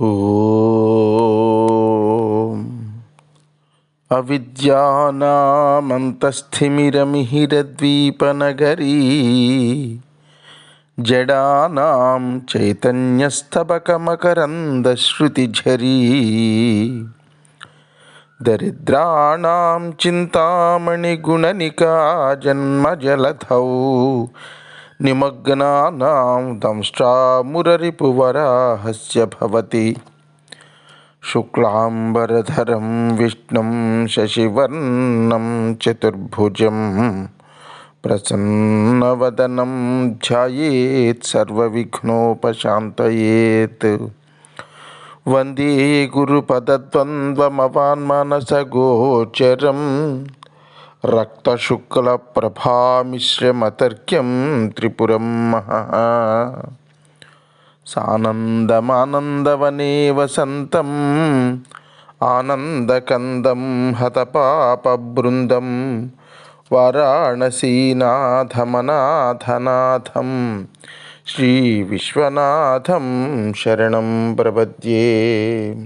ఓం. అవిద్యానామంతస్థిమిరమిహిరద్వీపనగరీ జడానాం చైతన్యస్తబకమకరందశ్రుతిఝరీ దరిద్రాణం చింతామణిగుణనికా జన్మజలధౌ నిమగ్నానాం దంష్టామురరిపువరాహస్య భవతి శుక్లాంబరధరం విష్ణుం శశివర్ణం చతుర్భుజం ప్రసన్నవదనం ధ్యాయేత్ సర్వవిఘ్నోపశాంతయేత్. వందే గురుపదద్వంద్వమవాన్మానసగోచరం రక్తశుక్లప్రభామిశ్రమతర్క్యం త్రిపురం మహః. సానందమానందవనే వసంతం ఆనందకందం హతపాపబృందం వారాణసీనాథమనాథనాథం శ్రీ విశ్వనాథం శరణం ప్రపద్యే.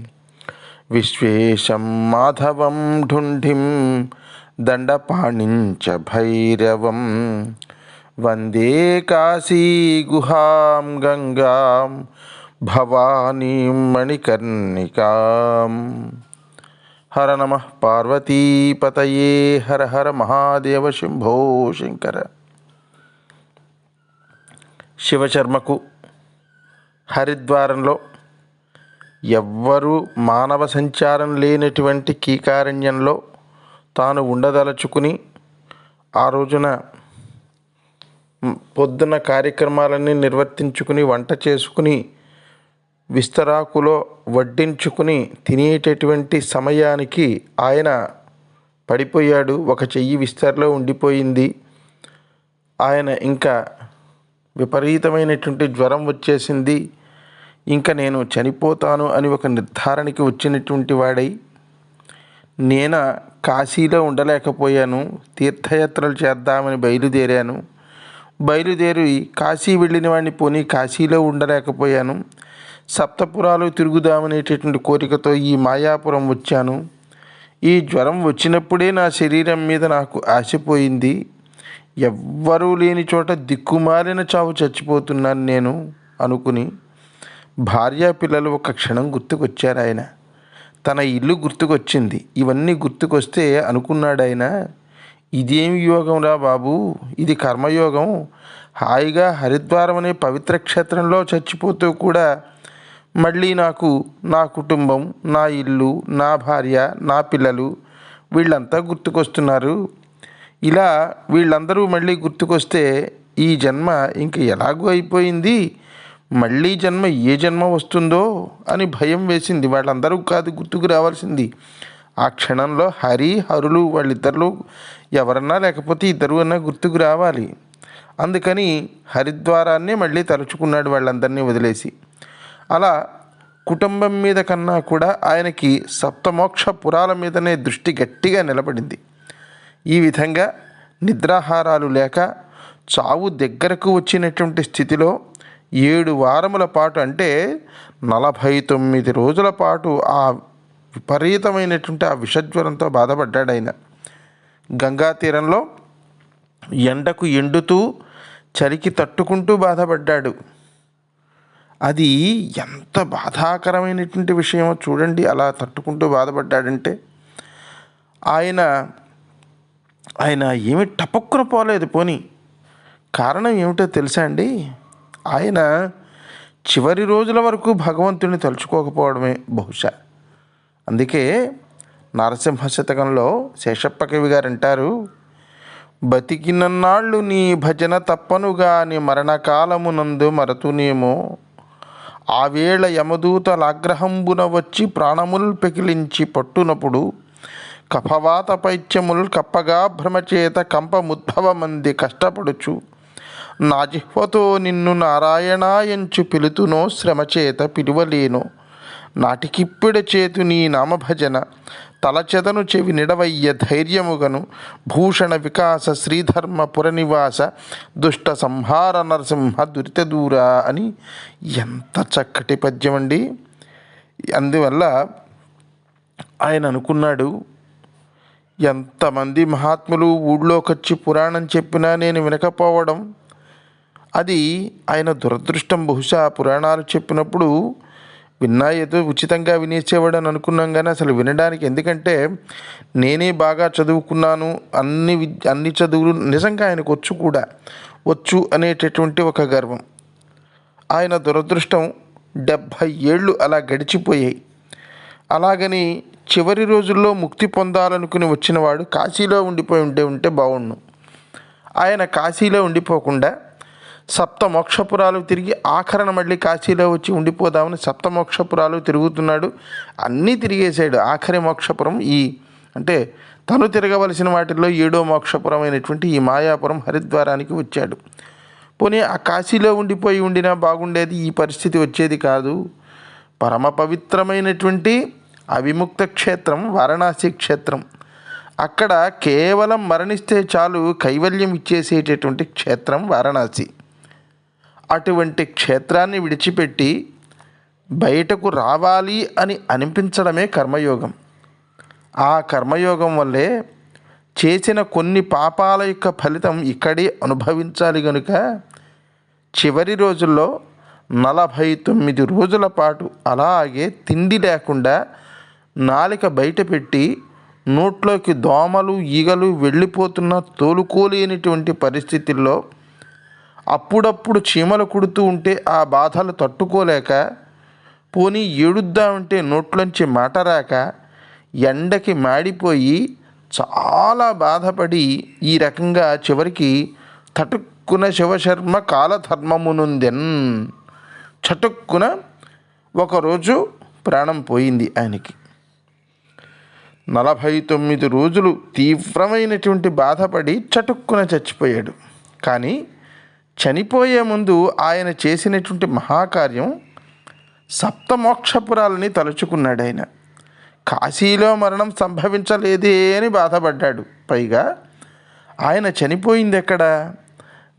విశ్వేశం మాధవం ఢుంఢిం దండపాణించ భైరవం వందే కాశీగుహాం గంగాం భవానీ మణికర్ణికాం. హర నమ పార్వతీపతయే హర హర మహాదేవ శంభో శంకర. శివశర్మకు హరిద్వారంలో ఎవ్వరూ మానవ సంచారం లేనటువంటి కీకారణ్యంలో తాను ఉండదలుచుకుని ఆ రోజున పొద్దున కార్యక్రమాలన్నీ నిర్వర్తించుకుని వంట చేసుకుని విస్తరాకులో వడ్డించుకుని తినేటటువంటి సమయానికి ఆయన పడిపోయాడు. ఒక చెయ్యి విస్తరలో ఉండిపోయింది. ఆయన ఇంకా విపరీతమైనటువంటి జ్వరం వచ్చేసింది. ఇంకా నేను చనిపోతాను అని ఒక నిర్ధారణకి వచ్చినటువంటి వాడై నేను కాశీలో ఉండలేకపోయాను. తీర్థయాత్రలు చేద్దామని బయలుదేరాను. బయలుదేరి కాశీ వెళ్ళిన వాడిని పోనీ కాశీలో ఉండలేకపోయాను. సప్తపురాలు తిరుగుదామనేటటువంటి కోరికతో ఈ మాయాపురం వచ్చాను. ఈ జ్వరం వచ్చినప్పుడే నా శరీరం మీద నాకు ఆశపోయింది ఎవ్వరూ లేని చోట దిక్కుమాలిన చావు చచ్చిపోతున్నాను నేను అనుకుని భార్యా పిల్లలు ఒక క్షణం గుర్తుకొచ్చారు ఆయన. తన ఇల్లు గుర్తుకొచ్చింది. ఇవన్నీ గుర్తుకొస్తే అనుకున్నాడాయన ఇదేం యోగంరా బాబు ఇది కర్మయోగం. హాయిగా హరిద్వారం అనే పవిత్ర క్షేత్రంలో చచ్చిపోతూ కూడా మళ్ళీ నాకు నా కుటుంబం నా ఇల్లు నా భార్య నా పిల్లలు వీళ్ళంతా గుర్తుకొస్తున్నారు. ఇలా వీళ్ళందరూ మళ్ళీ గుర్తుకొస్తే ఈ జన్మ ఇంక ఎలాగూ అయిపోయింది? మళ్ళీ జన్మ ఏ జన్మ వస్తుందో అని భయం వేసింది. వాళ్ళందరూ కాదు గుర్తుకు రావాల్సింది. ఆ క్షణంలో హరి హరులు వాళ్ళిద్దరు ఎవరన్నా లేకపోతే ఇద్దరు అన్నా గుర్తుకు రావాలి. అందుకని హరిద్వారాన్నే మళ్ళీ తలుచుకున్నాడు వాళ్ళందరినీ వదిలేసి. అలా కుటుంబం మీద కన్నా కూడా ఆయనకి సప్తమోక్ష పురాల మీదనే దృష్టి గట్టిగా నిలబడింది. ఈ విధంగా నిద్రాహారాలు లేక చావు దగ్గరకు వచ్చినటువంటి స్థితిలో ఏడు వారముల పాటు అంటే నలభై తొమ్మిది రోజుల పాటు ఆ విపరీతమైనటువంటి ఆ విషజ్వరంతో బాధపడ్డాడు ఆయన. గంగా తీరంలో ఎండకు ఎండుతూ చలికి తట్టుకుంటూ బాధపడ్డాడు. అది ఎంత బాధాకరమైనటువంటి విషయమో చూడండి అలా తట్టుకుంటూ బాధపడ్డాడంటే ఆయన ఆయన ఏమి టపక్కున పోలేదు పోని. కారణం ఏమిటో తెలుసా అండి? ఆయన చివరి రోజుల వరకు భగవంతుని తలుచుకోకపోవడమే బహుశా. అందుకే నరసింహ శతకంలో శేషప్ప కవి గారు అంటారు బతికినన్నాళ్ళు నీ భజన తప్పనుగా నీ మరణకాలమునందు మరతునేమో. ఆవేళ యమదూతలాగ్రహంబున వచ్చి ప్రాణముల్ పెకిలించి పట్టునప్పుడు కఫవాత పైత్యముల్ కప్పగా భ్రమచేత కంపముద్భవమంది కష్టపడుచు నాజిహ్వతో నిన్ను నారాయణ ఎంచు పిలుతునో శ్రమచేత పిలువలేను. నాటికిప్పిడ చేతు నీ నామభజన. తలచెదను చెవి నిడవయ్య ధైర్యముగను. భూషణ వికాస శ్రీధర్మ పురనివాస దుష్ట సంహార నరసింహ దురితదూరా అని ఎంత చక్కటి పద్యం అండి. అందువల్ల ఆయన అనుకున్నాడు ఎంతమంది మహాత్ములు ఊళ్ళోకొచ్చి పురాణం చెప్పినా నేను వినకపోవడం అది ఆయన దురదృష్టం బహుశా పురాణాలు చెప్పినప్పుడు విన్నా ఏదో ఉచితంగా వినేసేవాడు అని అనుకున్నాం కానీ అసలు వినడానికి ఎందుకంటే నేనే బాగా చదువుకున్నాను అన్ని విద్య అన్ని చదువులు నిజంగా ఆయనకు వచ్చు కూడా వచ్చు అనేటటువంటి ఒక గర్వం. ఆయన దురదృష్టం డెబ్భై ఏళ్ళు అలా గడిచిపోయాయి. అలాగని చివరి రోజుల్లో ముక్తి పొందాలనుకుని వచ్చినవాడు కాశీలో ఉండిపోయి ఉంటే ఉంటే బాగుండు. ఆయన కాశీలో ఉండిపోకుండా సప్త మోక్షపురాలు తిరిగి ఆఖరణ మళ్ళీ కాశీలో వచ్చి ఉండిపోదామని సప్త మోక్షపురాలు తిరుగుతున్నాడు. అన్నీ తిరిగేశాడు. ఆఖరి మోక్షపురం ఈ అంటే తను తిరగవలసిన వాటిల్లో ఏడో మోక్షపురం అయినటువంటి ఈ మాయాపురం హరిద్వారానికి వచ్చాడు. పోనీ ఆ కాశీలో ఉండిపోయి ఉండినా బాగుండేది ఈ పరిస్థితి వచ్చేది కాదు. పరమ పవిత్రమైనటువంటి అవిముక్త క్షేత్రం వారణాసి క్షేత్రం. అక్కడ కేవలం మరణిస్తే చాలు కైవల్యం ఇచ్చేసేటటువంటి క్షేత్రం వారణాసి. అటువంటి క్షేత్రాన్ని విడిచిపెట్టి బయటకు రావాలి అని అనిపించడమే కర్మయోగం. ఆ కర్మయోగం వల్లే చేసిన కొన్ని పాపాల యొక్క ఫలితం ఇక్కడే అనుభవించాలి గనుక చివరి రోజుల్లో నలభై తొమ్మిది రోజుల పాటు అలాగే తిండి లేకుండా నాలిక బయట పెట్టి నోట్లోకి దోమలు ఈగలు వెళ్ళిపోతున్న తోలుకోలేనిటువంటి పరిస్థితుల్లో అప్పుడప్పుడు చీమలు కుడుతూ ఉంటే ఆ బాధలు తట్టుకోలేక పోనీ ఏడుద్దామంటే నోట్లోంచి మాట రాక ఎండకి మాడిపోయి చాలా బాధపడి ఈ రకంగా చివరికి తటుక్కున శివశర్మ కాలధర్మమునుందెన్. చటుక్కున ఒకరోజు ప్రాణం పోయింది ఆయనకి. నలభై తొమ్మిది రోజులు తీవ్రమైనటువంటి బాధపడి చటుక్కున చచ్చిపోయాడు. కానీ చనిపోయే ముందు ఆయన చేసినటువంటి మహాకార్యం సప్తమోక్షపురాలని తలుచుకున్నాడు ఆయన. కాశీలో మరణం సంభవించలేదే అని బాధపడ్డాడు. పైగా ఆయన చనిపోయింది ఎక్కడ?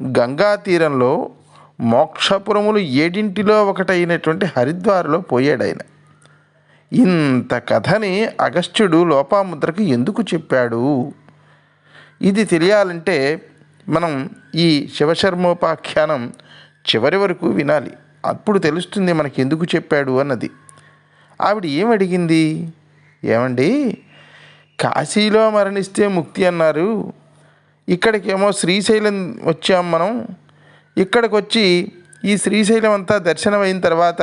గంగా తీరంలో మోక్షపురములు ఏడింటిలో ఒకటైనటువంటి హరిద్వార్లో పోయాడు ఆయన. ఇంత కథని అగస్త్యుడు లోపాముద్రకు ఎందుకు చెప్పాడు? ఇది తెలియాలంటే మనం ఈ శివశర్మోపాఖ్యానం చివరి వరకు వినాలి. అప్పుడు తెలుస్తుంది మనకి ఎందుకు చెప్పాడు అన్నది. ఆవిడ ఏమి అడిగింది? ఏమండి? కాశీలో మరణిస్తే ముక్తి అన్నారు. ఇక్కడికేమో శ్రీశైలం వచ్చాం మనం. ఇక్కడికి వచ్చి ఈ శ్రీశైలం అంతా దర్శనం అయిన తర్వాత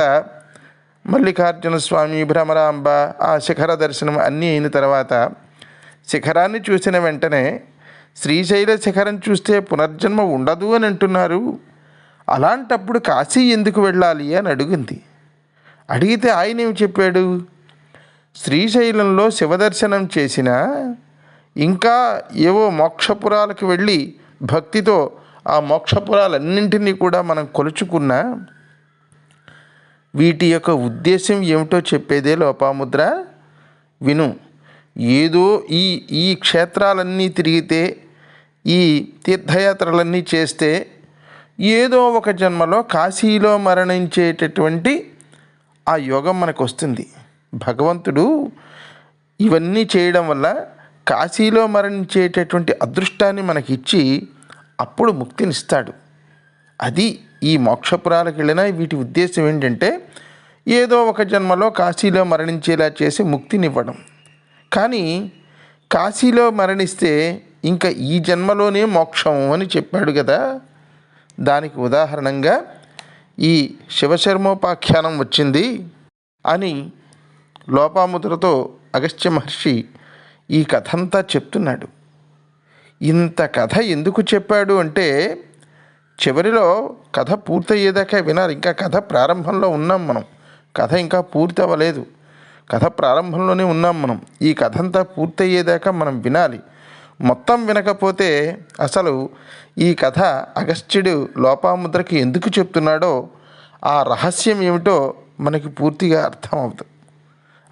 మల్లికార్జున స్వామి భ్రమరాంబ ఆ శిఖర దర్శనం అన్నీ అయిన తర్వాత శిఖరాన్ని చూసిన వెంటనే శ్రీశైల శిఖరం చూస్తే పునర్జన్మ ఉండదు అని అంటున్నారు. అలాంటప్పుడు కాశీ ఎందుకు వెళ్ళాలి అని అడిగింది. అడిగితే ఆయన ఏమి చెప్పాడు? శ్రీశైలంలో శివదర్శనం చేసిన ఇంకా ఏవో మోక్షపురాలకు వెళ్ళి భక్తితో ఆ మోక్షపురాలన్నింటినీ కూడా మనం కొలుచుకున్నా వీటి యొక్క ఉద్దేశం ఏమిటో చెప్పేదే లోపాముద్ర. విను ఏదో ఈ ఈ క్షేత్రాలన్నీ తిరిగితే ఈ తీర్థయాత్రలన్నీ చేస్తే ఏదో ఒక జన్మలో కాశీలో మరణించేటటువంటి ఆ యోగం మనకు వస్తుంది భగవంతుడు ఇవన్నీ చేయడం వల్ల కాశీలో మరణించేటటువంటి అదృష్టాన్ని మనకిచ్చి అప్పుడు ముక్తినిస్తాడు. అది ఈ మోక్షపురాలకు వెళ్ళిన వీటి ఉద్దేశం ఏంటంటే ఏదో ఒక జన్మలో కాశీలో మరణించేలా చేసి ముక్తినివ్వడం. కానీ కాశీలో మరణిస్తే ఇంకా ఈ జన్మలోనే మోక్షం అని చెప్పాడు కదా. దానికి ఉదాహరణంగా ఈ శివశర్మోపాఖ్యానం వచ్చింది అని లోపాముద్రతో అగస్త్య మహర్షి ఈ కథంతా చెప్తున్నాడు. ఇంత కథ ఎందుకు చెప్పాడు అంటే చివరిలో కథ పూర్తయ్యేదాకా వినాలి. ఇంకా కథ ప్రారంభంలో ఉన్నాం మనం. కథ ఇంకా పూర్తి అవ్వలేదు కథ ప్రారంభంలోనే ఉన్నాం మనం. ఈ కథ అంతా పూర్తయ్యేదాకా మనం వినాలి. మొత్తం వినకపోతే అసలు ఈ కథ అగస్త్యుడు లోపాముద్రకి ఎందుకు చెప్తున్నాడో ఆ రహస్యం ఏమిటో మనకి పూర్తిగా అర్థం అవుతుంది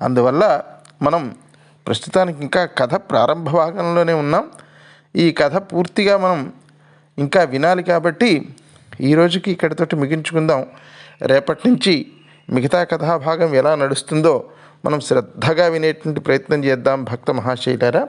అందువల్ల మనం ప్రస్తుతానికి ఇంకా కథ ప్రారంభ భాగంలోనే ఉన్నాం. ఈ కథ పూర్తిగా మనం ఇంకా వినాలి కాబట్టి ఈ రోజుకి ఇక్కడితోటి ముగించుకుందాం. రేపటి నుంచి మిగతా కథాభాగం ఎలా నడుస్తుందో మనం శ్రద్ధగా వినేటువంటి ప్రయత్నం చేద్దాం భక్త మహాశైలారా